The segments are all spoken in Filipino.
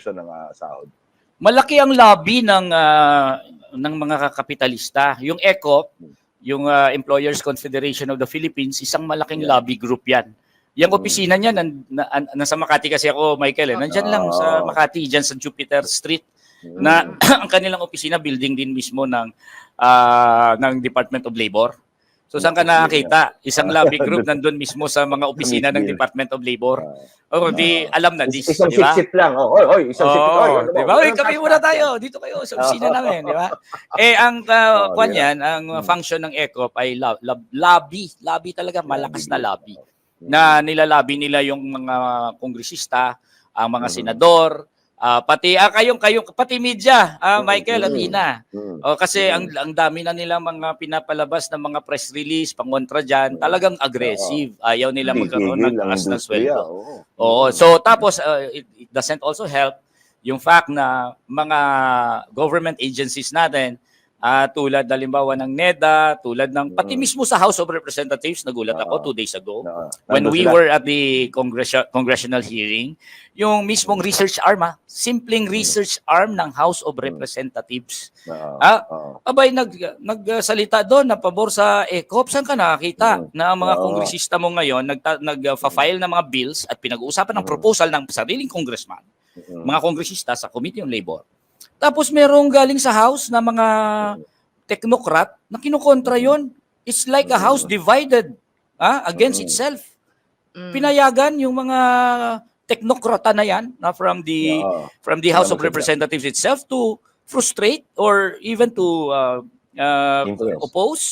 presyo ng ah, sahod. Malaki ang lobby ng ah, ng mga kapitalista. Yung ECO, yung ah, Employers Confederation of the Philippines, isang malaking Yeah. lobby group 'yan. Yung Mm. opisina niya nan, na, an- nasa Makati kasi ako, Michael, eh. Nandyan lang sa. Makati, diyan sa Jupiter Street Mm. na ang kanilang opisina building din mismo ng ah, ng Department of Labor. So saan ka nakakita? Isang lobby group nandun mismo sa mga opisina ng Department of Labor. O di alam na this, isang di ba? sip-sip lang. Oh, oy, oy, isang sip-sip. Oy, Oo, ano di kami muna tayo. Dito kayo sa opisina Oo. namin, di ba? Eh, ang uh, yeah. yan, ang uh, function ng ECOP ay lo- lo- lobby. Lobby talaga, malakas na lobby. Mm. Na nilalabi nila yung mga kongresista, ang mga Mhm. senador, ah, pati ah, kayong kayong pati media, ah, Mhm. Michael at Mhm. Ina. Mm. Oh, kasi ang ang dami na nilang mga pinapalabas ng mga press release, pangontra diyan, talagang aggressive. Ayaw nila magkaroon ng taas na sweldo. Oo. So tapos uh, it, it doesn't also help yung fact na mga government agencies natin ah, tulad halimbawa ng NEDA, tulad ng pati Mm. mismo sa House of Representatives nagulat ako two days ago Na- when we sila. were at the congress- congressional hearing, yung mismong research arm, ah, simpleng research arm ng House of Mm. Representatives. Ah. Abay, nag, nagsalita doon na pabor sa ECOP. Saan ka nakakita Mm. na ang mga kongresista mo ngayon nagta, nag-file ng mga bills at pinag-uusapan ng Mm. proposal ng sariling congressman, Mm. mga kongresista sa Committee on Labor. Tapos merong galing sa House na mga technocrat na kinukontra yon. It's like a house divided ah, against itself. Mm. Pinayagan yung mga technokrata na yan na from the from the House of. Representatives itself to frustrate or even to uh, uh, Influence. oppose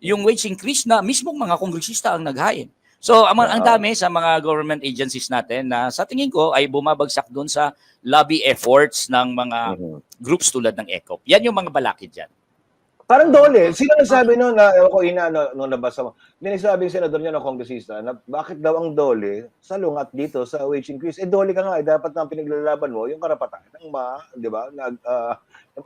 yung wage increase na mismong mga kongresista ang naghain. So, ang, ang dami sa mga government agencies natin na sa tingin ko ay bumabagsak doon sa lobby efforts ng mga Mhm. groups tulad ng ECOP. Yan yung mga balakid dyan. Parang dole. Sino nagsabi noon na, ewan ko, ina, no, nung nabasa mo, may nagsabi yung senador niya na kongresista na bakit daw ang dole sa lungat dito sa wage increase? Eh, dole ka nga, eh, dapat na pinaglalaban mo yung karapatan ng mga, di ba, na, ah,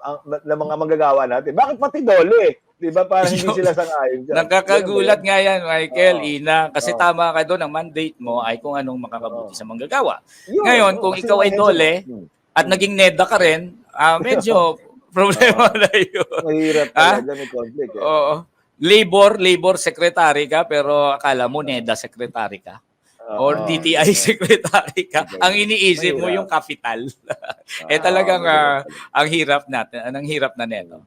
ang, na mga manggagawa natin. Bakit pati dole? Di ba, parang hindi sila sang-ayon dyan. Nakakagulat nga yan, Michael, Oo. Ina, kasi Oo. tama ka doon, ang mandate mo ay kung anong makakabuti Oo. sa manggagawa. Yun, Ngayon, kung ikaw ay dole. At naging NEDA ka rin, ah, medyo problema na yun. Mahirap Ah? talaga may conflict. Eh. Oo. Labor, labor secretary ka, pero akala mo NEDA secretary ka. Or. DTI secretary ka. Okay. Ang iniisip mo yung capital. Ah, eh talagang mahirap ah, ang hirap natin, ang hirap na neto.